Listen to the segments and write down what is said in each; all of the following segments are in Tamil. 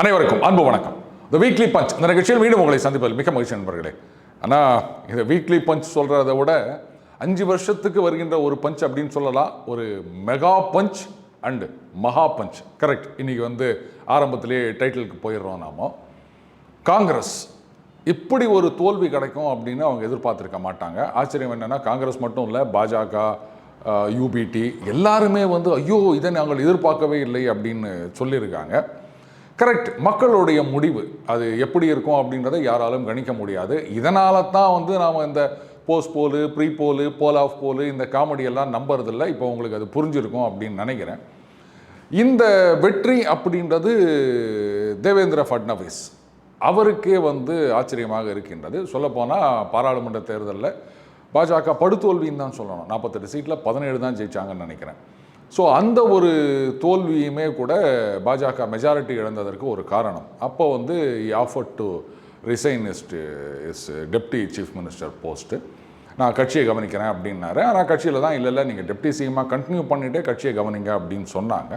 அனைவருக்கும் அன்பு வணக்கம். இந்த வீக்லி பஞ்ச் இந்த நிகழ்ச்சியில் மீண்டும் உங்களை சந்திப்பதில் மிக மகிழ்ச்சி நண்பர்களே. ஆனால் இந்த வீக்லி பஞ்ச் சொல்கிறத விட அஞ்சு வருஷத்துக்கு வருகின்ற ஒரு பஞ்ச் அப்படின்னு சொல்லலாம். ஒரு மெகா பஞ்ச் அண்டு மகா பஞ்ச் கரெக்ட் இன்னைக்கு வந்து ஆரம்பத்திலே டைட்டிலுக்கு போயிடுறோம் நாம. காங்கிரஸ். இப்படி ஒரு தோல்வி கிடைக்கும் அப்படின்னு அவங்க எதிர்பார்த்துருக்க மாட்டாங்க. ஆச்சரியம் என்னென்னா காங்கிரஸ் மட்டும் இல்லை பாஜக யூபிடி எல்லாருமே வந்து ஐயோ இதை நாங்கள் எதிர்பார்க்கவே இல்லை அப்படின்னு சொல்லியிருக்காங்க. கரெக்ட் மக்களுடைய முடிவு அது எப்படி இருக்கும் அப்படின்றத யாராலும் கணிக்க முடியாது. இதனால தான் வந்து நாம் இந்த post poll pre poll poll of poll இந்த காமெடி எல்லாம் நம்புறதில்ல. இப்போ உங்களுக்கு அது புரிஞ்சிருக்கும் அப்படின்னு நினைக்கிறேன். இந்த வெற்றி அப்படின்றது தேவேந்திர ஃபட்னவிஸ். அவருக்கே வந்து ஆச்சரியமாக இருக்கின்றது. சொல்லப்போனால் பாராளுமன்ற தேர்தலில் பாஜக படுதோல்வின்னு தான் சொல்லணும். நாற்பத்தெட்டு சீட்டில் பதினேழு தான் ஜெயிச்சாங்கன்னு நினைக்கிறேன். ஸோ அந்த ஒரு தோல்வியுமே கூட பாஜக மெஜாரிட்டி இழந்ததற்கு ஒரு காரணம். அப்போ வந்து offer to resign is deputy chief minister post நான் கட்சியை கவனிக்கிறேன் அப்படின்னாரு. ஆனால் கட்சியில் தான் இல்லை இல்லை நீங்கள் டெப்டி சிஎம்மாக கண்டினியூ பண்ணிகிட்டே கட்சியை கவனிங்க அப்படின்னு சொன்னாங்க.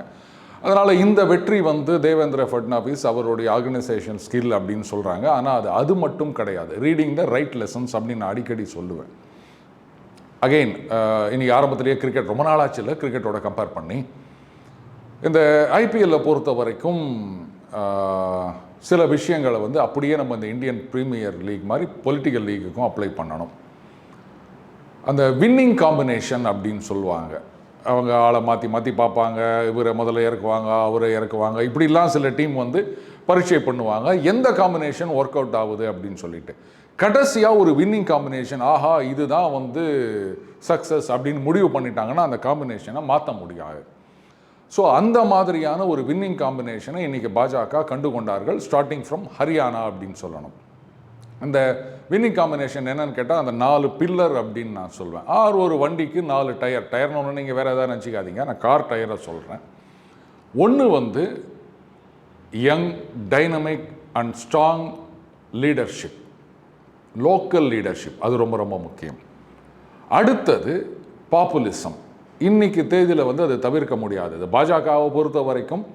அதனால் இந்த வெற்றி வந்து தேவேந்திர ஃபட்னாவிஸ் அவருடைய ஆர்கனைசேஷன் ஸ்கில் அப்படின்னு சொல்கிறாங்க ஆனால் அது அது மட்டும் கிடையாது. ரீடிங் த ரைட் லெசன்ஸ் அப்படின்னு நான் அடிக்கடி சொல்லுவேன். அகெயின் uh, இன்றைக்கி ஆரம்பத்திலேயே கிரிக்கெட் ரொம்ப நாளாச்சு இல்லை? கிரிக்கெட்டோட கம்பேர் பண்ணி. இந்த ஐபிஎல்லை பொறுத்த வரைக்கும் uh, சில விஷயங்களை வந்து அப்படியே நம்ம இந்த இந்தியன் ப்ரீமியர் லீக் மாதிரி பொலிட்டிக்கல் லீக்குக்கும் அப்ளை பண்ணணும். அந்த வின்னிங் காம்பினேஷன் அப்படின்னு சொல்லுவாங்க. அவங்க ஆளை மாற்றி மாற்றி பார்ப்பாங்க இவரை முதல்ல இறக்குவாங்க அவரை இறக்குவாங்க. இப்படிலாம் சில டீம் வந்து பரீட்சை பண்ணுவாங்க. எந்த காம்பினேஷன் ஒர்க் அவுட் ஆகுது அப்படின்னு சொல்லிட்டு. கடைசியாக ஒரு வின்னிங் காம்பினேஷன் ஆஹா இதுதான் வந்து சக்ஸஸ் அப்படின்னு முடிவு பண்ணிட்டாங்கன்னா அந்த காம்பினேஷனை மாற்ற முடியாது. ஸோ அந்த மாதிரியான ஒரு வின்னிங் காம்பினேஷனை இன்றைக்கி பாஜக கண்டு கொண்டார்கள் ஸ்டார்டிங் ஃப்ரம் ஹரியானா அப்படின்னு சொல்லணும். இந்த வின்னிங் காம்பினேஷன் என்னன்னு கேட்டால் அந்த நாலு பில்லர் அப்படின்னு நான் சொல்வேன். ஆறு ஒரு வண்டிக்கு நாலு டயர் டயர்னு ஒன்று நீங்கள் வேறு எதாவது நினச்சிக்காதீங்க நான் கார் டயரை சொல்கிறேன் ஒன்று வந்து young dynamic and strong leadership local leadership அது ரொம்ப ரொம்ப முக்கியம். அடுத்தது பாப்புலிசம் இன்றைக்கி தேதியில் வந்து அது தவிர்க்க முடியாதது பாஜகவை பொறுத்த வரைக்கும்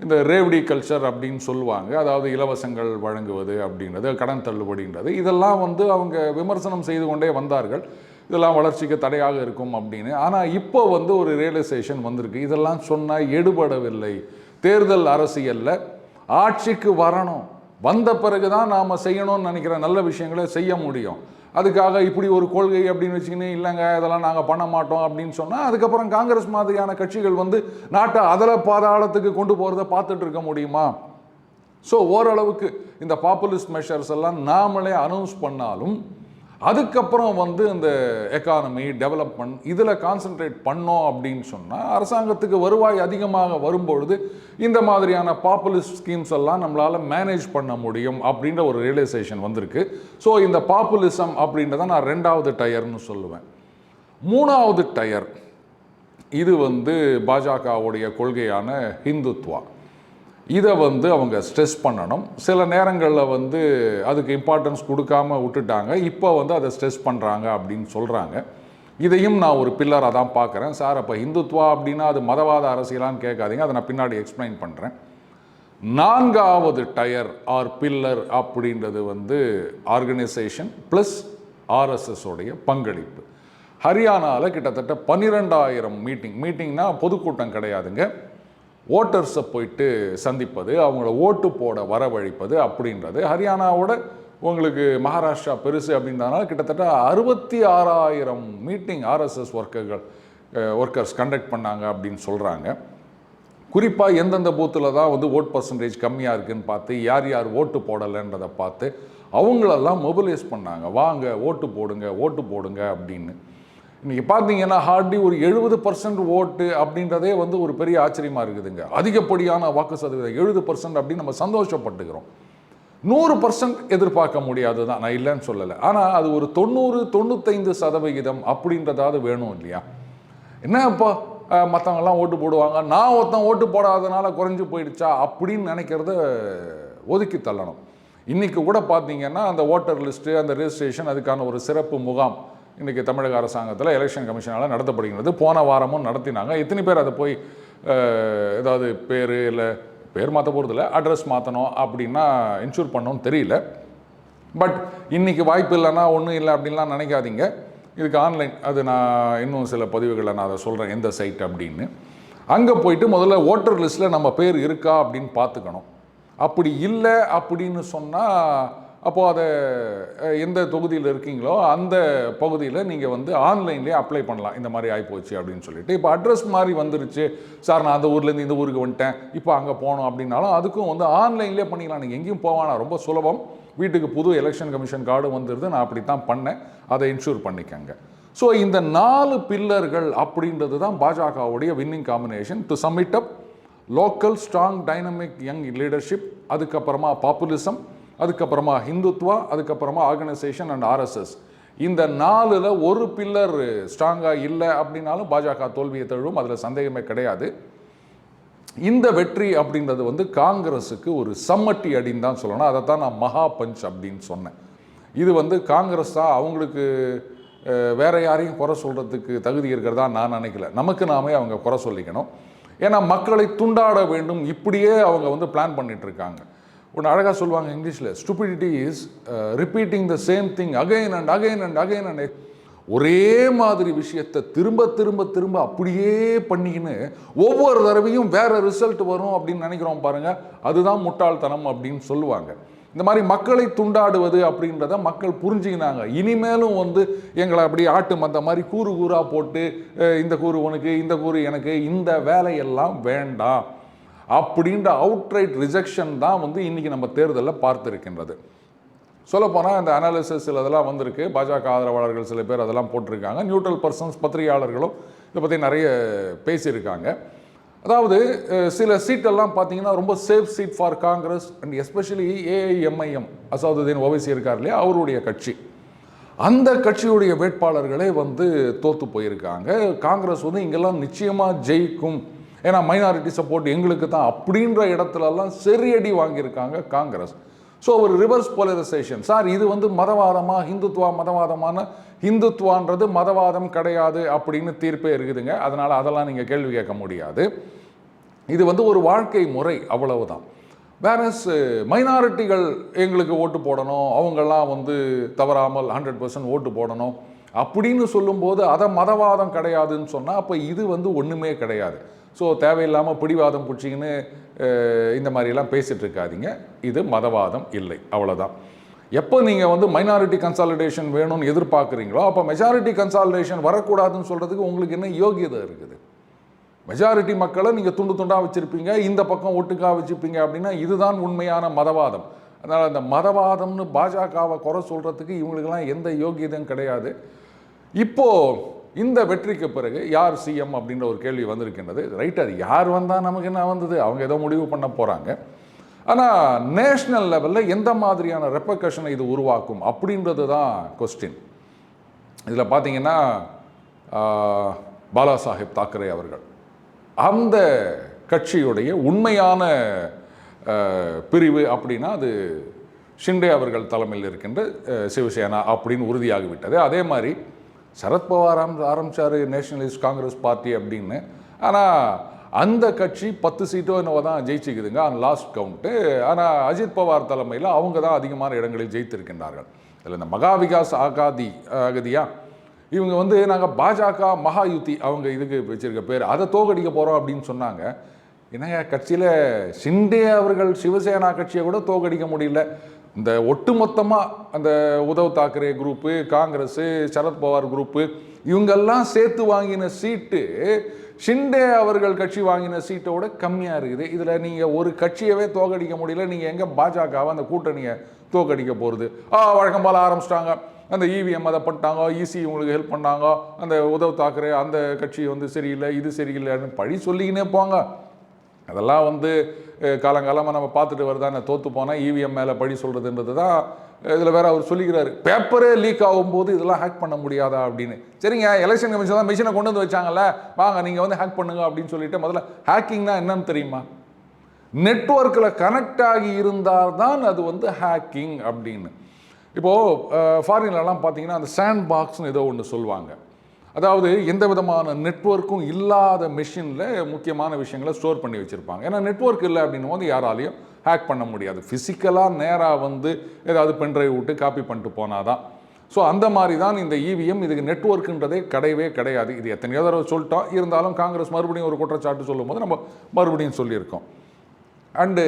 இந்த ரேவடி கல்ச்சர் அப்படின்னு சொல்லுவாங்க. அதாவது இலவசங்கள் வழங்குவது அப்படின்றது கடன் தள்ளுபடின்றது. இதெல்லாம் வந்து அவங்க விமர்சனம் செய்து கொண்டே வந்தார்கள். இதெல்லாம் வளர்ச்சிக்கு தடையாக இருக்கும் அப்படின்னு. ஆனால் இப்போ வந்து ஒரு ரியலைசேஷன் வந்திருக்கு. இதெல்லாம் சொன்னால் எடுபடவில்லை. தேர்தல் அரசியலில் ஆட்சிக்கு வரணும். வந்த பிறகு தான் நாம் செய்யணும்னு நினைக்கிற நல்ல விஷயங்களை செய்ய முடியும். அதுக்காக இப்படி ஒரு கொள்கை அப்படின்னு வச்சுக்கின்னு இல்லைங்க இதெல்லாம் நாங்கள் பண்ண மாட்டோம் அப்படின்னு சொன்னால் அதுக்கப்புறம் காங்கிரஸ் மாதிரியான கட்சிகள் வந்து நாட்டை அதல பாதாளத்துக்கு கொண்டு போகிறத பார்த்துட்டு இருக்க முடியுமா? ஸோ ஓரளவுக்கு இந்த பாப்புலிஸ்ட் மெஷர்ஸ் எல்லாம் நாமளே அனௌன்ஸ் பண்ணாலும் அதுக்கப்புறம் வந்து இந்த எக்கானமி டெவலப்மெண்ட் இதில் கான்சென்ட்ரேட் பண்ணோம் அப்படின்னு சொன்னால் அரசாங்கத்துக்கு வருவாய் அதிகமாக வரும்பொழுது இந்த மாதிரியான பாப்புலிஸ்ட் ஸ்கீம்ஸ் எல்லாம் நம்மளால் மேனேஜ் பண்ண முடியும் அப்படின்ற ஒரு ரியலைசேஷன் வந்திருக்கு. ஸோ இந்த பாப்புலிசம் அப்படின்றத நான் ரெண்டாவது டயர்னு சொல்லுவேன். மூணாவது டயர் இது வந்து பாஜகவுடைய கொள்கையான ஹிந்துத்வா. இதை வந்து அவங்க ஸ்ட்ரெஸ் பண்ணணும். சில நேரங்களில் வந்து அதுக்கு இம்பார்ட்டன்ஸ் கொடுக்காம விட்டுட்டாங்க. இப்போ வந்து அதை ஸ்ட்ரெஸ் பண்ணுறாங்க அப்படின்னு சொல்கிறாங்க இதையும் நான் ஒரு பில்லராக தான் பார்க்குறேன். சார் அப்போ ஹிந்துத்வா அப்படின்னா அது மதவாத அரசியலான்னு கேட்காதீங்க. அதை நான் பின்னாடி எக்ஸ்பிளைன் பண்ணுறேன் நான்காவது டயர் ஆர் பில்லர் அப்படின்றது வந்து ஆர்கனைசேஷன் ப்ளஸ் ஆர்எஸ்எஸோடைய பங்களிப்பு. ஹரியானாவில் கிட்டத்தட்ட பன்னிரெண்டாயிரம் மீட்டிங் மீட்டிங்னா பொதுக்கூட்டம் கிடையாதுங்க. ஓட்டர்ஸை போயிட்டு சந்திப்பது அவங்கள ஓட்டு போட வரவழைப்பது அப்படின்றது. ஹரியானாவோட உங்களுக்கு மகாராஷ்டிரா பெருசு அப்படின்றதுனால கிட்டத்தட்ட அறுபத்தி ஆறாயிரம் மீட்டிங் ஆர்எஸ்எஸ் ஒர்க்கர்கள் ஒர்க்கர்ஸ் கண்டக்ட் பண்ணாங்க அப்படின்னு சொல்கிறாங்க குறிப்பாக எந்தெந்த பூத்தில் தான் வந்து ஓட் பர்சன்டேஜ் கம்மியாக இருக்குன்னு பார்த்து யார் யார் ஓட்டு போடலைன்றதை பார்த்து அவங்களெல்லாம் மொபிலைஸ் பண்ணாங்க. வாங்க ஓட்டு போடுங்க ஓட்டு போடுங்க அப்படின்னு. இன்றைக்கி பார்த்தீங்கன்னா ஹார்ட்லி ஒரு எழுபது பர்சன்ட் ஓட்டு அப்படின்றதே வந்து ஒரு பெரிய ஆச்சரியமாக இருக்குதுங்க. அதிகப்படியான வாக்கு சதவீதம் எழுபது பர்சன்ட் அப்படின்னு நம்ம சந்தோஷப்பட்டுக்கிறோம். நூறு பர்சன்ட் எதிர்பார்க்க முடியாது தான் நான் இல்லைன்னு சொல்லலை. ஆனால் அது ஒரு தொண்ணூறு தொண்ணூத்தைந்து சதவிகிதம் அப்படின்றதாவது வேணும் இல்லையா? என்ன இப்போ மற்றவங்கெல்லாம் ஓட்டு போடுவாங்க. நான் ஒருத்தன் ஓட்டு போடாதனால குறைஞ்சி போயிடுச்சா அப்படின்னு நினைக்கிறத ஒதுக்கி தள்ளணும். இன்றைக்கி கூட பார்த்தீங்கன்னா அந்த ஓட்டர் லிஸ்ட்டு அந்த ரெஜிஸ்ட்ரேஷன் அதுக்கான ஒரு சிறப்பு முகாம் இன்றைக்கி தமிழக அரசாங்கத்தில் எலெக்ஷன் கமிஷனால் நடத்தப்படுகிறது. போன வாரமும் நடத்தினாங்க. எத்தனை பேர் அதை போய் ஏதாவது பேர் இல்லை பேர் மாற்ற போகிறதில்ல அட்ரஸ் மாற்றணும் அப்படின்னா இன்ஷூர் பண்ணணும்னு தெரியல. பட் இன்றைக்கி வாய்ப்பு இல்லைன்னா ஒன்றும் இல்லை அப்படின்லாம் நினைக்காதீங்க. இதுக்கு ஆன்லைன் அது நான் இன்னும் சில பதிவுகளை நான் அதை சொல்கிறேன் எந்த சைட் அப்படின்னு. அங்கே போயிட்டு முதல்ல ஓட்டர் லிஸ்ட்டில் நம்ம பேர் இருக்கா அப்படின்னு பார்த்துக்கணும். அப்படி இல்லை அப்படின்னு சொன்னால் அப்போது அதை எந்த தொகுதியில் இருக்கீங்களோ அந்த பகுதியில் நீங்கள் வந்து ஆன்லைன்லேயே அப்ளை பண்ணலாம். இந்த மாதிரி ஆகிப்போச்சு அப்படின்னு சொல்லிட்டு. இப்போ அட்ரஸ் மாதிரி வந்துருச்சு. சார் நான் அந்த ஊர்லேருந்து இந்த ஊருக்கு வந்துட்டேன். இப்போ அங்கே போகணும் அப்படின்னாலும் அதுக்கும் வந்து ஆன்லைன்லேயே பண்ணிக்கலாம். நீங்கள் எங்கேயும் போவானா ரொம்ப சுலபம். வீட்டுக்கு புது எலெக்ஷன் கமிஷன் கார்டு வந்துடுது நான் அப்படி தான் பண்ணேன். அதை இன்ஷூர் பண்ணிக்கங்க. ஸோ இந்த நாலு பில்லர்கள் அப்படின்றது தான் பாஜகவுடைய winning combination to summit up local strong dynamic young leadership அதுக்கப்புறமா பாப்புலிசம் அதுக்கப்புறமா ஹிந்துத்வா அதுக்கப்புறமா ஆர்கனைசேஷன் அண்ட் ஆர்எஸ்எஸ் இந்த நாலில் ஒரு பில்லர் ஸ்ட்ராங்காக இல்லை அப்படின்னாலும் பாஜக தோல்வியை தழுவும் அதில் சந்தேகமே கிடையாது. இந்த வெற்றி அப்படின்றது வந்து காங்கிரஸுக்கு ஒரு சம்மட்டி அடின்னு தான் சொல்லணும். அதை தான் நான் மகா பஞ்ச் அப்படின்னு சொன்னேன். இது வந்து காங்கிரஸ் தான் அவங்களுக்கு வேற யாரையும் குறை சொல்கிறதுக்கு தகுதி இருக்கிறதா நான் நினைக்கல. நமக்கு நாமே அவங்க குறை சொல்லிக்கணும். ஏன்னா மக்களை துண்டாட வேண்டும். இப்படியே அவங்க வந்து பிளான் பண்ணிட்டு இருக்காங்க. ஒன்று அழகாக சொல்லுவாங்க இங்கிலீஷில். Stupidity is repeating the same thing again and again and again and ஒரே மாதிரி விஷயத்தை திரும்ப திரும்ப திரும்ப அப்படியே பண்ணிக்கின்னு ஒவ்வொரு தடவையும் வேறு ரிசல்ட் வரும் அப்படின்னு நினைக்கிறோம் பாருங்கள் அதுதான் முட்டாள்தனம் அப்படின்னு சொல்லுவாங்க. இந்த மாதிரி மக்களை துண்டாடுவது அப்படின்றத மக்கள் புரிஞ்சுக்கினாங்க. இனிமேலும் வந்து எங்களை அப்படி ஆட்டு மந்த மாதிரி கூறு கூறாக போட்டு இந்த கூறு உனக்கு இந்த கூறு எனக்கு இந்த வேலையெல்லாம் வேண்டாம். அப்படின்ற அவுட்ரைட் ரிஜெக்ஷன் தான் வந்து இன்றைக்கி நம்ம தேர்தலில் பார்த்துருக்கின்றது. சொல்லப்போனால் இந்த அனாலிசிஸ் சில இதெல்லாம் வந்திருக்கு. பாஜக ஆதரவாளர்கள் சில பேர் அதெல்லாம் போட்டிருக்காங்க. நியூட்ரல் பர்சன்ஸ் பத்திரிகையாளர்களும் இதை பற்றி நிறைய பேசியிருக்காங்க. அதாவது சில சீட்டெல்லாம் பார்த்தீங்கன்னா ரொம்ப safe seat for Congress and especially AIMIM Asaduddin Owaisi இருக்கார் இல்லையா? அவருடைய கட்சி. அந்த கட்சியுடைய வேட்பாளர்களே வந்து தோற்று போயிருக்காங்க. காங்கிரஸ் வந்து இங்கெல்லாம் நிச்சயமாக ஜெயிக்கும். ஏன்னா மைனாரிட்டி சப்போர்ட் எங்களுக்கு தான் அப்படின்ற இடத்துலலாம் சரியடி வாங்கியிருக்காங்க காங்கிரஸ். ஸோ ஒரு ரிவர்ஸ் போலரைசேஷன் சார் இது வந்து மதவாதமாக ஹிந்துத்வா மதவாதமான ஹிந்துத்வான்றது மதவாதம் கிடையாது அப்படின்னு தீர்ப்பே இருக்குதுங்க. அதனால் அதெல்லாம் நீங்கள் கேள்வி கேட்க முடியாது. இது வந்து ஒரு வாழ்க்கை முறை அவ்வளவுதான். வேறஸ் மைனாரிட்டிகள் uh, எங்களுக்கு ஓட்டு போடணும் அவங்கெல்லாம் வந்து தவறாமல் ஹண்ட்ரட் பர்சன்ட் ஓட்டு போடணும் அப்படின்னு சொல்லும்போது அதை மதவாதம் கிடையாதுன்னு சொன்னால் அப்போ இது வந்து ஒன்றுமே கிடையாது. ஸோ தேவையில்லாமல் பிடிவாதம் பிடிச்சிங்கன்னு இந்த மாதிரிலாம் பேசிகிட்டு இருக்காதிங்க. இது மதவாதம் இல்லை. அவ்வளோதான் எப்போ நீங்கள் வந்து மைனாரிட்டி கன்சாலிடேஷன் வேணும்னு எதிர்பார்க்குறீங்களோ அப்போ மெஜாரிட்டி கன்சாலிடேஷன் வரக்கூடாதுன்னு சொல்கிறதுக்கு உங்களுக்கு என்ன யோகியதை இருக்குது? மெஜாரிட்டி மக்களை நீங்கள் துண்டு துண்டாக வச்சுருப்பீங்க இந்த பக்கம் ஒட்டுக்காக வச்சுருப்பீங்க அப்படின்னா இதுதான் உண்மையான மதவாதம். அதனால் அந்த மதவாதம்னு பாஜகவை குறை சொல்கிறதுக்கு இவங்களுக்கெல்லாம் எந்த யோகியதையும் கிடையாது. இப்போ இந்த வெற்றிக்கு பிறகு யார் சிஎம் அப்படின்ற ஒரு கேள்வி வந்திருக்கின்றது. ரைட் அது யார் வந்தால் நமக்கு என்ன வந்தது? அவங்க ஏதோ முடிவு பண்ண போகிறாங்க ஆனால் நேஷ்னல் லெவலில் எந்த மாதிரியான ரெப்பர்கஷனை இது உருவாக்கும் அப்படின்றது தான் கொஸ்டின் இதில் பார்த்தீங்கன்னா பாலா சாஹிப் தாக்கரே அவர்கள். அந்த கட்சியுடைய உண்மையான பிரிவு அப்படின்னா அது ஷிண்டே அவர்கள் தலைமையில் இருக்கின்ற சிவசேனா அப்படின்னு உறுதியாகிவிட்டது. அதே மாதிரி சரத்பவார் ஆரம்பித்தார் நேஷனலிஸ்ட் காங்கிரஸ் பார்ட்டி அப்படின்னு. ஆனால் அந்த கட்சி பத்து சீட்டோ என்னவோ தான் ஜெயிச்சுக்குதுங்க அந்த லாஸ்ட் கவுண்ட்டு ஆனால் அஜித் பவார் தலைமையில் அவங்க தான் அதிகமான இடங்களில் ஜெயித்திருக்கின்றார்கள். அதில் இந்த மகா விகாஸ் ஆகாதி ஆகதியா? இவங்க வந்து நாங்கள் பாஜக மகா யுத்தி அவங்க இதுக்கு வச்சுருக்க பேர். அதை தோக்கடிக்க போகிறோம் அப்படின்னு சொன்னாங்க. என்னங்க கட்சியில் ஷிண்டே அவர்கள் சிவசேனா கட்சியை கூட தோக்கடிக்க முடியல. இந்த ஒட்டுமொத்தமாக அந்த உத்தவ் தாக்கரே குரூப்பு காங்கிரஸ் சரத்பவார் குரூப்பு இவங்கெல்லாம் சேர்த்து வாங்கின சீட்டு ஷிண்டே அவர்கள் கட்சி வாங்கின சீட்டோட கம்மியாக இருக்குது. இதில் நீங்கள் ஒரு கட்சியவே தோக்கடிக்க முடியல. நீங்கள் எங்கே பாஜகவை அந்த கூட்டணியை தோக்கடிக்க போகிறது ஆ வழக்கம் போல் ஆரம்பிச்சிட்டாங்க. அந்த இவிஎம் அதை பண்ணிட்டாங்க. இசி உங்களுக்கு ஹெல்ப் பண்ணாங்க. அந்த உதவ் தாக்கரே அந்த கட்சி வந்து சரியில்லை இது சரியில்லைன்னு பழி சொல்லிக்கினே போங்க அதெல்லாம் வந்து காலங்காலமாக நம்ம பார்த்துட்டு வருதானே தோற்று போனால் இவிஎம் மேலே பழி சொல்கிறதுன்றது தான் இதில் வேறு அவர் சொல்லிக்கிறாரு. பேப்பரே லீக் ஆகும்போது இதெல்லாம் ஹேக் பண்ண முடியாதா அப்படின்னு. சரிங்க எலெக்ஷன் கமிஷன் தான் மிஷினை கொண்டு வந்து வச்சாங்கல்ல வாங்க நீங்கள் வந்து ஹேக் பண்ணுங்க அப்படின்னு சொல்லிட்டு முதல்ல ஹேக்கிங்னா என்னன்னு தெரியுமா? நெட்வொர்க்கில் கனெக்ட் ஆகி இருந்தால் தான் அது வந்து ஹேக்கிங் அப்படின்னு. இப்போது ஃபாரின்லலாம் பார்த்தீங்கன்னா அந்த சாண்ட் பாக்ஸ்னு ஏதோ ஒன்று சொல்லுவாங்க. அதாவது எந்த விதமான நெட்வொர்க்கும் இல்லாத மிஷினில் முக்கியமான விஷயங்களை ஸ்டோர் பண்ணி வச்சுருப்பாங்க. ஏன்னா நெட்வொர்க் இல்லை அப்படின்னும் போது யாராலையும் ஹேக் பண்ண முடியாது. ஃபிசிக்கலாக நேராக வந்து ஏதாவது பென்ட்ரைவ் விட்டு காப்பி பண்ணிட்டு போனாதான். ஸோ அந்த மாதிரி தான் இந்த இவிஎம் இதுக்கு நெட்வொர்க்குன்றதே கிடையவே கிடையாது. இது எத்தனையோ தடவை சொல்லிட்டோம். இருந்தாலும் காங்கிரஸ் மறுபடியும் ஒரு குற்றச்சாட்டு சொல்லும்போது நம்ம மறுபடியும் சொல்லியிருக்கோம். அண்டு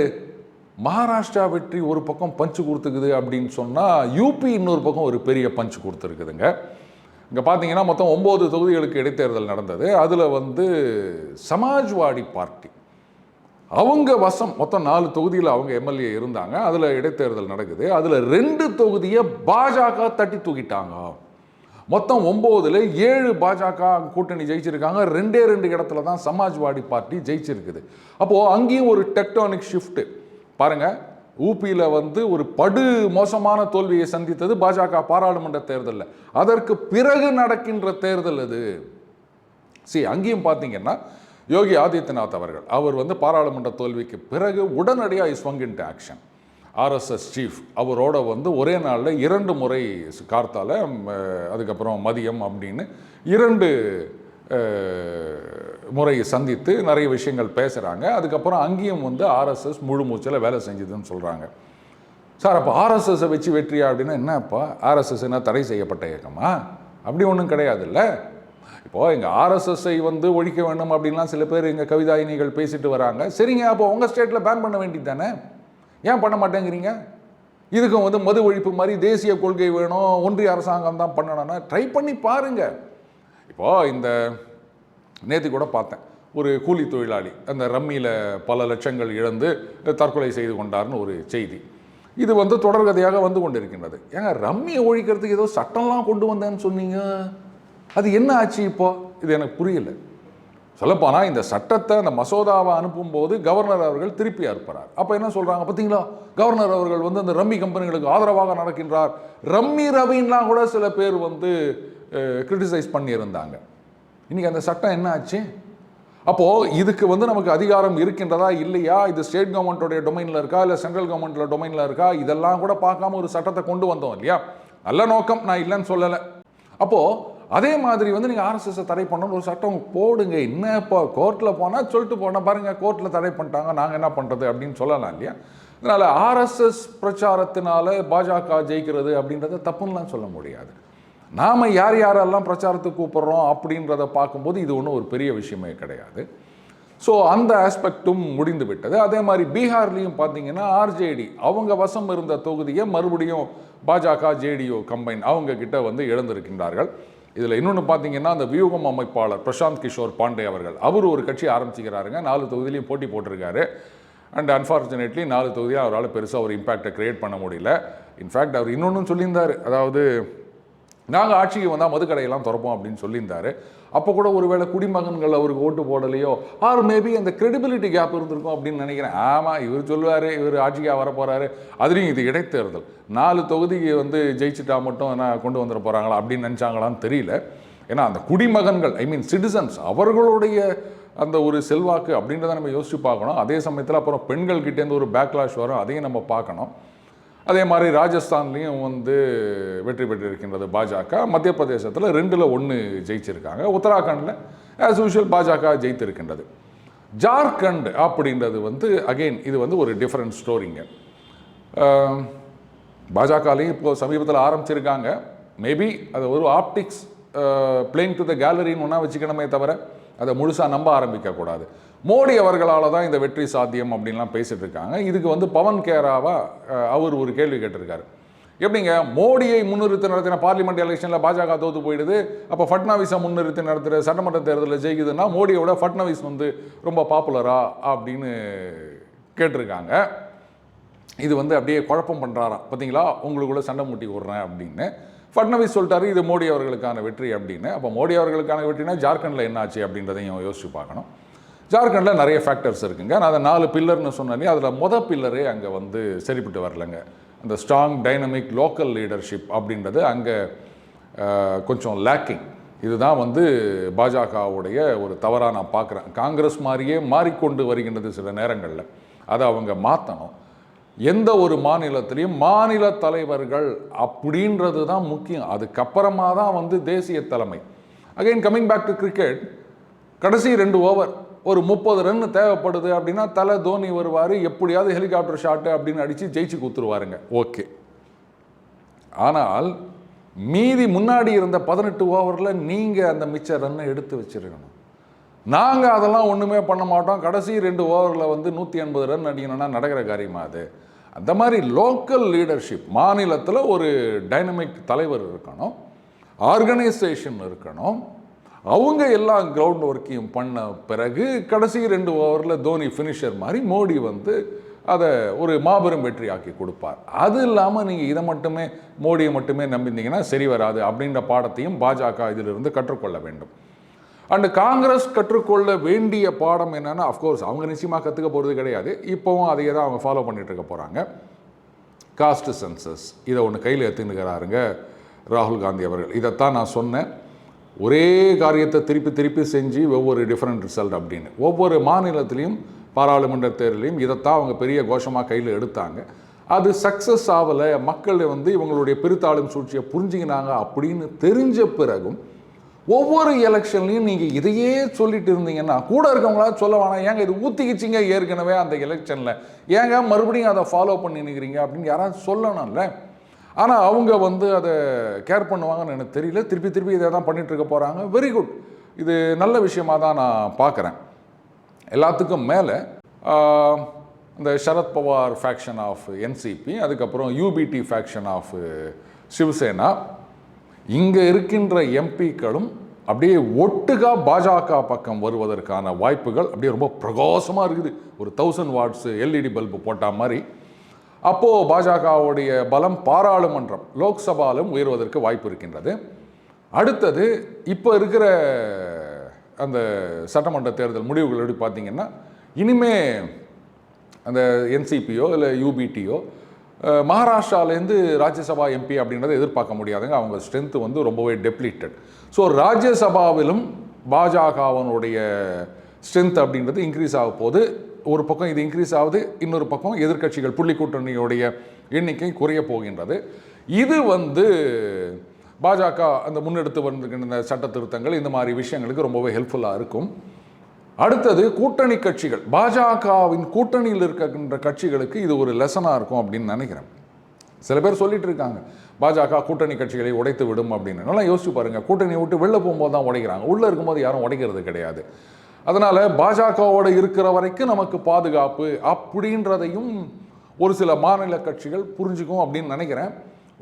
மகாராஷ்டிரா வெற்றி ஒரு பக்கம் பஞ்சு கொடுத்துக்குது அப்படின்னு சொன்னால் யூபி இன்னொரு பக்கம் ஒரு பெரிய பஞ்சு கொடுத்துருக்குதுங்க. இங்கே பார்த்தீங்கன்னா மொத்தம் ஒம்பது தொகுதிகளுக்கு இடைத்தேர்தல் நடந்தது. அதில் வந்து சமாஜ்வாடி பார்ட்டி. அவங்க வசம் மொத்தம் நாலு தொகுதியில் அவங்க எம்எல்ஏ இருந்தாங்க. அதில் இடைத்தேர்தல் நடக்குது. அதில் ரெண்டு தொகுதியை பாஜக தட்டி தூக்கிட்டாங்க. மொத்தம் ஒம்போதில் ஏழு பாஜக கூட்டணி ஜெயிச்சிருக்காங்க. ரெண்டே ரெண்டு இடத்துல தான் சமாஜ்வாடி பார்ட்டி ஜெயிச்சிருக்குது. அப்போது அங்கேயும் ஒரு டெக்டானிக் ஷிஃப்ட்டு. பாருங்கள் ஊபியில் வந்து ஒரு படு மோசமான தோல்வியை சந்தித்தது பாஜக பாராளுமன்ற தேர்தலில். அதற்கு பிறகு நடக்கின்ற தேர்தல் அது சரி அங்கேயும் பார்த்தீங்கன்னா யோகி ஆதித்யநாத் அவர்கள் அவர் வந்து பாராளுமன்ற தோல்விக்கு பிறகு உடனடியாக swung into action RSS chief அவரோட வந்து ஒரே நாளில் இரண்டு முறை கார்த்தால அதுக்கப்புறம் மதியம் அப்படின்னு இரண்டு முறை சந்தித்து நிறைய விஷயங்கள் பேசுகிறாங்க அதுக்கப்புறம் அங்கேயும் வந்து ஆர்எஸ்எஸ் முழு மூச்சில் வேலை செஞ்சதுன்னு சொல்கிறாங்க சார் அப்போ ஆர்எஸ்எஸ்ஸை வச்சு வெற்றியா அப்படின்னா என்னப்பா? ஆர்எஸ்எஸ் என்ன தடை செய்யப்பட்ட இயக்கமா? அப்படி ஒன்றும் கிடையாதுல்ல. இப்போது எங்கள் ஆர்எஸ்எஸ்ஐ வந்து ஒழிக்க வேண்டும் அப்படின்லாம் சில பேர் எங்கள் கவிதாயினிகள் பேசிட்டு வராங்க. சரிங்க அப்போ உங்கள் ஸ்டேட்டில் பேன் பண்ண வேண்டியது தானே? ஏன் பண்ண மாட்டேங்கிறீங்க? இதுக்கும் வந்து மது ஒழிப்பு மாதிரி தேசிய கொள்கை வேணும். ஒன்றிய அரசாங்கம் தான் பண்ணணும்னா ட்ரை பண்ணி பாருங்கள் இப்போது இந்த நேற்று கூட பார்த்தேன். ஒரு கூலி தொழிலாளி அந்த ரம்மியில் பல லட்சங்கள் இழந்து தற்கொலை செய்து கொண்டார்னு ஒரு செய்தி. இது வந்து தொடர்கதையாக வந்து கொண்டிருக்கின்றது. ஏங்க ரம்மியை ஒழிக்கிறதுக்கு ஏதோ சட்டம்லாம் கொண்டு வந்தேன்னு சொன்னீங்க? அது என்ன ஆச்சு இப்போ? இது எனக்கு புரியல. சொல்லப்போனால் இந்த சட்டத்தை அந்த மசோதாவை அனுப்பும்போது கவர்னர் அவர்கள் திருப்பி அனுப்புகிறார் அப்போ என்ன சொல்கிறாங்க பார்த்தீங்களா கவர்னர் அவர்கள் வந்து அந்த ரம்மி கம்பெனிகளுக்கு ஆதரவாக நடக்கின்றார். ரம்மி ரவின்லாம் கூட சில பேர் வந்து கிரிட்டிசைஸ் பண்ணியிருந்தாங்க. இன்னைக்கு அந்த சட்டம் என்ன ஆச்சு அப்போது இதுக்கு வந்து நமக்கு அதிகாரம் இருக்கின்றதா இல்லையா? இது ஸ்டேட் கவர்மெண்ட்டோடைய டொமைனில் இருக்கா? இல்லை சென்ட்ரல் கவர்மெண்ட்டில் டொமைனில் இருக்கா? இதெல்லாம் கூட பார்க்காம ஒரு சட்டத்தை கொண்டு வந்தோம் இல்லையா? நல்ல நோக்கம். நான் இல்லைன்னு சொல்லலை. அப்போது அதே மாதிரி வந்து நீங்கள் ஆர்எஸ்எஸ்ஸை தடை பண்ணணும் ஒரு சட்டம் போடுங்க. என்ன இப்போ கோர்ட்டில் போனால் சொல்லிட்டு போனால் பாருங்கள் கோர்ட்டில் தடை பண்ணிட்டாங்க நாங்கள் என்ன பண்ணுறது அப்படின்னு சொல்லலாம் இல்லையா? அதனால் ஆர்எஸ்எஸ் பிரச்சாரத்தினால பாஜக ஜெயிக்கிறது அப்படின்றத தப்புன்னுலாம் சொல்ல முடியாது. நாம் யார் யாரெல்லாம் பிரச்சாரத்துக்கு கூப்பிட்றோம் அப்படின்றத பார்க்கும்போது இது ஒன்றும் ஒரு பெரிய விஷயமே கிடையாது. ஸோ அந்த ஆஸ்பெக்டும் முடிந்து விட்டது அதே மாதிரி பீகார்லேயும் பார்த்தீங்கன்னா ஆர்ஜேடி அவங்க வசம் இருந்த தொகுதியை மறுபடியும் பாஜக ஜேடியோ கம்பைன் அவங்க கிட்ட வந்து இழந்திருக்கின்றார்கள் இதில் இன்னொன்று பார்த்தீங்கன்னா அந்த வியூகம் அமைப்பாளர் பிரசாந்த் கிஷோர் பாண்டே அவர்கள். அவர் ஒரு கட்சி ஆரம்பிச்சுக்கிறாருங்க. நாலு தொகுதியிலையும் போட்டி போட்டிருக்காரு. அண்ட் அன்ஃபார்ச்சுனேட்லி நாலு தொகுதியாக அவரால் பெருசாக ஒரு இம்பேக்டை க்ரியேட் பண்ண முடியல. இன்ஃபேக்ட் அவர் இன்னொன்றும் சொல்லியிருந்தார். அதாவது நாங்கள் ஆட்சிக்கு வந்தால் மதுக்கடையெல்லாம் திறப்போம் அப்படின்னு சொல்லியிருந்தாரு. அப்போ கூட ஒருவேளை குடிமகன்கள் அவருக்கு ஓட்டு போடலையோ ஆர் மேபி அந்த கிரெடிபிலிட்டி கேப் இருந்திருக்கும் அப்படின்னு நினைக்கிறேன். ஆமாம் இவர் சொல்லுவார் இவர் ஆட்சிக்காக வர போகிறாரு அதுலேயும் இது இடைத்தேர்தல். நாலு தொகுதிக்கு வந்து ஜெயிச்சுட்டா மட்டும் என்ன கொண்டு வந்துட போகிறாங்களா அப்படின்னு நினச்சாங்களான்னு தெரியல. ஏன்னா அந்த குடிமகன்கள் ஐ மீன் சிட்டிசன்ஸ் அவர்களுடைய அந்த ஒரு செல்வாக்கு அப்படின்றத நம்ம யோசித்து பார்க்கணும். அதே சமயத்தில் அப்புறம் பெண்கள் கிட்டேருந்து ஒரு பேக்லாஷ் வரும். அதையும் நம்ம பார்க்கணும். அதே மாதிரி ராஜஸ்தான்லேயும் வந்து வெற்றி பெற்றிருக்கின்றது பாஜக. மத்திய பிரதேசத்தில் ரெண்டில் ஒன்று ஜெயிச்சிருக்காங்க. உத்தராகண்டில் ஆஸ் யூஷுவல் பாஜக ஜெயித்திருக்கின்றது. ஜார்க்கண்ட் அப்படின்றது வந்து அகெயின் இது வந்து ஒரு டிஃப்ரெண்ட் ஸ்டோரிங்க பாஜகலையும் இப்போ சமீபத்தில் ஆரம்பிச்சிருக்காங்க. மேபி அது ஒரு ஆப்டிக்ஸ் பிளேங் டு த கேலரின்னு ஒன்றா வச்சுக்கணுமே தவிர அதை முழுசாக நம்ப ஆரம்பிக்கக்கூடாது. மோடி அவர்களால் தான் இந்த வெற்றி சாத்தியம் அப்படின்லாம் பேசிட்டு இருக்காங்க. இதுக்கு வந்து பவன் கேராவா அவர் ஒரு கேள்வி கேட்டிருக்காரு. எப்படிங்க? மோடியை முன்னிறுத்தி நடத்தின பார்லிமெண்ட் எலெக்ஷனில் பாஜக தோத்து போயிடுது. அப்போ ஃபட்னாவிஸை முன்னிறுத்தி நடத்துகிற சட்டமன்ற தேர்தலில் ஜெயிக்குதுன்னா மோடியோட ஃபட்னாவிஸ் வந்து ரொம்ப பாப்புலரா அப்படின்னு கேட்டிருக்காங்க. இது வந்து அப்படியே குழப்பம் பண்ணுறாராம் பார்த்தீங்களா உங்களுக்குள்ள சண்டை மூட்டி விடுறேன் அப்படின்னு. ஃபட்னவிஸ் சொல்லிட்டாரு இது மோடி அவர்களுக்கான வெற்றி அப்படின்னு. அப்போ மோடி அவர்களுக்கான வெற்றினா ஜார்க்கண்டில் என்ன ஆச்சு அப்படின்றதையும் யோசிச்சு பார்க்கணும். ஜார்க்கண்டில் நிறைய ஃபேக்டர்ஸ் இருக்குங்க. நான் அதை நாலு பில்லர்னு சொன்னாலே அதில் மொத பில்லரே அங்கே வந்து சரிப்பட்டு வரலங்க. அந்த ஸ்ட்ராங் டைனமிக் லோக்கல் லீடர்ஷிப் அப்படின்றது அங்கே கொஞ்சம் லேக்கிங் இதுதான் வந்து பாஜகவுடைய ஒரு தவறாக நான் பார்க்குறேன். காங்கிரஸ் மாதிரியே மாறிக்கொண்டு வருகின்றது சில நேரங்களில். அதை அவங்க மாற்றணும் எந்த ஒரு மாநிலத்திலையும் மாநில தலைவர்கள் அப்படின்றது தான் முக்கியம். அதுக்கப்புறமா தான் வந்து தேசிய தலைமை. Again coming back to cricket கடைசி ரெண்டு ஓவர் ஒரு முப்பது ரன் தேவைப்படுது அப்படின்னா தலை தோனி வருவார் எப்படியாவது ஹெலிகாப்டர் ஷாட்டு அப்படின்னு அடித்து ஜெயிச்சு கொடுத்துருவாருங்க ஓகே ஆனால் மீதி முன்னாடி இருந்த பதினெட்டு ஓவரில் நீங்கள் அந்த மிச்ச ரன்னை எடுத்து வச்சிருக்கணும். நாங்கள் அதெல்லாம் ஒன்றுமே பண்ண மாட்டோம். கடைசி ரெண்டு ஓவரில் வந்து நூற்றி எண்பது ரன் அடிக்கணும்னா நடக்கிற காரியமா அது. அந்த மாதிரி லோக்கல் லீடர்ஷிப் மாநிலத்தில் ஒரு டைனமிக் தலைவர் இருக்கணும். ஆர்கனைசேஷன் இருக்கணும். அவங்க எல்லா கிரவுண்ட் ஒர்க்கையும் பண்ண பிறகு கடைசி ரெண்டு ஓவரில் தோனி ஃபினிஷர் மாதிரி மோடி வந்து அதை ஒரு மாபெரும் வெற்றியாக்கி கொடுப்பார். அது இல்லாமல் நீங்கள் இதை மட்டுமே மோடியை மட்டுமே நம்பியிருந்தீங்கன்னா சரி வராது அப்படின்ற பாடத்தையும் பாஜக இதிலிருந்து கற்றுக்கொள்ள வேண்டும். அண்டு காங்கிரஸ் கற்றுக்கொள்ள வேண்டிய பாடம் என்னென்னா அஃப்கோர்ஸ் அவங்க நிச்சயமாக கற்றுக்க போகிறது கிடையாது. இப்போவும் அதையே தான் அவங்க ஃபாலோ பண்ணிகிட்டு இருக்க போகிறாங்க காஸ்ட் சென்சஸ் இதை ஒன்று கையில் எடுத்துன்னுக்கிறாருங்க ராகுல் காந்தி அவர்கள். இதைத்தான் நான் சொன்னேன். ஒரே காரியத்தை திருப்பி திருப்பி செஞ்சு ஒவ்வொரு டிஃப்ரெண்ட் ரிசல்ட் அப்படின்னு. ஒவ்வொரு மாநிலத்திலையும் பாராளுமன்ற தேர்தலையும் இதைத்தான் அவங்க பெரிய கோஷமாக கையில் எடுத்தாங்க. அது சக்ஸஸ் ஆகலை மக்கள் வந்து இவங்களுடைய பிரித்தாளும் சூழ்ச்சியை புரிஞ்சுக்கினாங்க அப்படின்னு தெரிஞ்ச பிறகும் ஒவ்வொரு எலெக்ஷன்லையும் நீங்கள் இதையே சொல்லிட்டு இருந்தீங்கன்னா கூட இருக்கவங்களா சொல்ல வேணாம். ஏங்க இது ஊற்றிக்கிச்சிங்க ஏற்கனவே அந்த எலெக்ஷனில் ஏங்க மறுபடியும் அதை ஃபாலோ பண்ணி நிற்கிறீங்க அப்படின்னு யாராவது சொல்லணும்ல? ஆனால் அவங்க வந்து அதை கேர் பண்ணுவாங்கன்னு எனக்கு தெரியல. திருப்பி திருப்பி இதை தான் பண்ணிகிட்டு இருக்க போகிறாங்க வெரி குட் இது நல்ல விஷயமாக தான் நான் பார்க்குறேன். எல்லாத்துக்கும் மேலே இந்த Sharad Pawar faction of NCP அதுக்கப்புறம் யூபிடி ஃபேக்ஷன் ஆஃப் சிவசேனா இங்கே இருக்கின்ற எம்பிக்களும் அப்படியே ஒட்டுக்கா பாஜக பக்கம் வருவதற்கான வாய்ப்புகள் அப்படியே ரொம்ப பிரகாசமாக இருக்குது. ஒரு தௌசண்ட் வாட்ஸ் எல்இடி பல்பு போட்டால் மாதிரி அப்போது பாஜகவுடைய பலம் பாராளுமன்றம் லோக்சபாலும் உயர்வதற்கு வாய்ப்பு இருக்கின்றது. அடுத்தது இப்போ இருக்கிற அந்த சட்டமன்ற தேர்தல் முடிவுகள் எப்படி பார்த்தீங்கன்னா இனிமே அந்த என்சிபியோ இல்லை யூபிடியோ மகாராஷ்டிராலேருந்து ராஜ்யசபா எம்பி அப்படின்றத எதிர்பார்க்க முடியாதுங்க. அவங்க ஸ்ட்ரென்த்து வந்து ரொம்பவே டெப்ளீட்டட் ஸோ ராஜ்யசபாவிலும் பாஜகவனுடைய ஸ்ட்ரென்த் அப்படின்றது இன்க்ரீஸ் ஆக போது ஒரு பக்கம் இது இன்க்ரீஸ் ஆகுது இன்னொரு பக்கம் எதிர்க்கட்சிகள் புள்ளி கூட்டணியுடைய எண்ணிக்கை குறைய போகின்றது. இது வந்து பாஜக அந்த முன்னெடுத்து வந்திருக்கின்ற சட்ட திருத்தங்கள் இந்த மாதிரி விஷயங்களுக்கு ரொம்பவே ஹெல்ப்ஃபுல்லாக இருக்கும். அடுத்தது கூட்டணி கட்சிகள். பாஜகவின் கூட்டணியில் இருக்கின்ற கட்சிகளுக்கு இது ஒரு லெசனாக இருக்கும் அப்படின்னு நினைக்கிறேன். சில பேர் சொல்லிட்டு இருக்காங்க பாஜக கூட்டணி கட்சிகளை உடைத்து விடும் அப்படின்னு. நல்லா யோசிச்சு பாருங்கள் கூட்டணியை விட்டு வெளில போகும்போது தான் உடைக்கிறாங்க. உள்ளே இருக்கும்போது யாரும் உடைக்கிறது கிடையாது. அதனால் பாஜகவோட இருக்கிற வரைக்கும் நமக்கு பாதுகாப்பு அப்படின்றதையும் ஒரு சில மாநில கட்சிகள் புரிஞ்சுக்கும் அப்படின்னு நினைக்கிறேன்.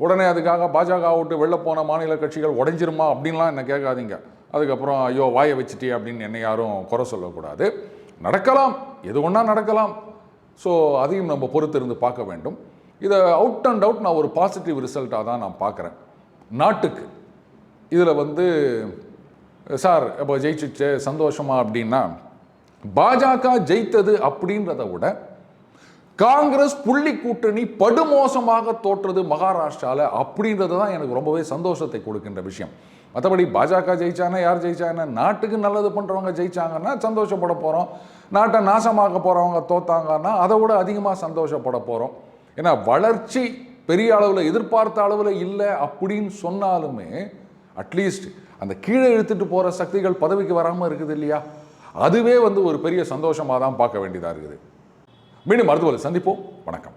உடனே அதுக்காக பாஜக விட்டு வெளில போன மாநில கட்சிகள் உடைஞ்சிருமா அப்படின்லாம் என்ன கேட்காதீங்க. அதுக்கப்புறம் ஐயோ வாயை வச்சுட்டே அப்படின்னு என்னை யாரும் குறை சொல்லக்கூடாது. நடக்கலாம். எது ஒன்றா நடக்கலாம். ஸோ அதையும் நம்ம பொறுத்திருந்து பார்க்க வேண்டும். இதை அவுட் அண்ட் அவுட் நான் ஒரு பாசிட்டிவ் ரிசல்ட்டாக தான் நான் பார்க்குறேன். நாட்டுக்கு. இதில் வந்து சார் இப்போ ஜெயிச்சிச்சு சந்தோஷமா அப்படின்னா பாஜக ஜெயித்தது அப்படின்றத விட காங்கிரஸ் புள்ளி கூட்டணி படுமோசமாக தோற்றது மகாராஷ்டிராவில் அப்படின்றது தான் எனக்கு ரொம்பவே சந்தோஷத்தை கொடுக்கின்ற விஷயம். மற்றபடி பாஜக ஜெயிச்சானா யார் ஜெயிச்சாங்கன்னா நாட்டுக்கு நல்லது பண்ணுறவங்க ஜெயிச்சாங்கன்னா சந்தோஷப்பட போகிறோம் நாட்டை நாசமாக்க போகிறவங்க தோத்தாங்கன்னா அதை விட அதிகமாக சந்தோஷப்பட போகிறோம் ஏன்னா வளர்ச்சி பெரிய அளவில் எதிர்பார்த்த அளவில் இல்லை அப்படின்னு சொன்னாலுமே அட்லீஸ்ட் அந்த கீழே இழுத்துட்டு போகிற சக்திகள் பதவிக்கு வராமல் இருக்குது இல்லையா? அதுவே வந்து ஒரு பெரிய சந்தோஷமாக தான் பார்க்க வேண்டியதாக இருக்குது. மீண்டும் மருத்துவரை சந்திப்போம். வணக்கம்.